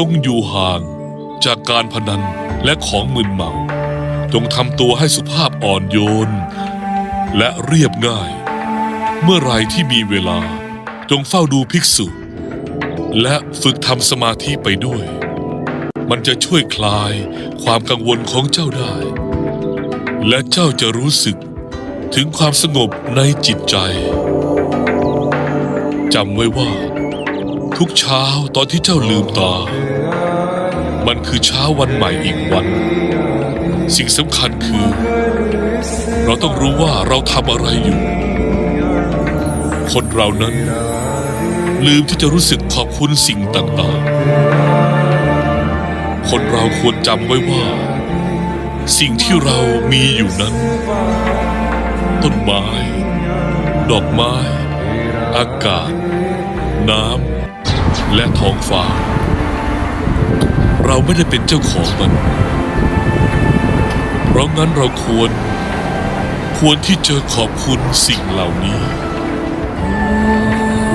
จงอยู่ห่างจากการพนันและของมึนเมา จงทำตัวให้สุภาพอ่อนโยน และเรียบง่าย เมื่อไรที่มีเวลา จงเฝ้าดูภิกษุ และฝึกทำสมาธิไปด้วย มันจะช่วยคลายความกังวลของเจ้าได้ และเจ้าจะรู้สึกถึงความสงบในจิตใจจำไว้ว่า ทุกเช้าตอนที่เจ้าลืมตา มันคือเช้าวันใหม่อีกวัน สิ่งสำคัญคือ เราต้องรู้ว่าเราทำอะไรอยู่ คนเรานั้น ลืมที่จะรู้สึกขอบคุณสิ่งต่างๆ คนเราควรจำไว้ว่า สิ่งที่เรามีอยู่นั้น ต้นไม้ ดอกไม้ อากาศน้ำ และท้องฟ้า เราไม่ได้เป็นเจ้าของมัน เพราะงั้นเราควร ควรที่จะขอบคุณสิ่งเหล่านี้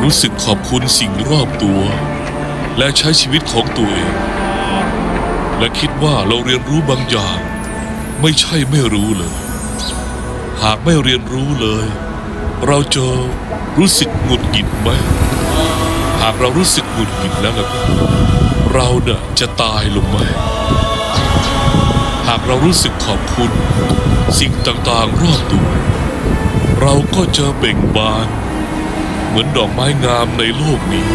รู้สึกขอบคุณสิ่งรอบตัว และใช้ชีวิตของตัวเอง และคิดว่าเราเรียนรู้บางอย่าง ไม่ใช่ไม่รู้เลย หากไม่เรียนรู้เลย เราจะรู้สึกหงุดหงิดไหม หากเรารู้สึกหงุดหงิดแล้วล่ะก็เราเนี่ยจะตายลงไหมหากเรารู้สึกขอบคุณ สิ่งต่างๆรอบตัวเราก็จะเบ่งบาน เหมือนดอกไม้งามในโลกนี้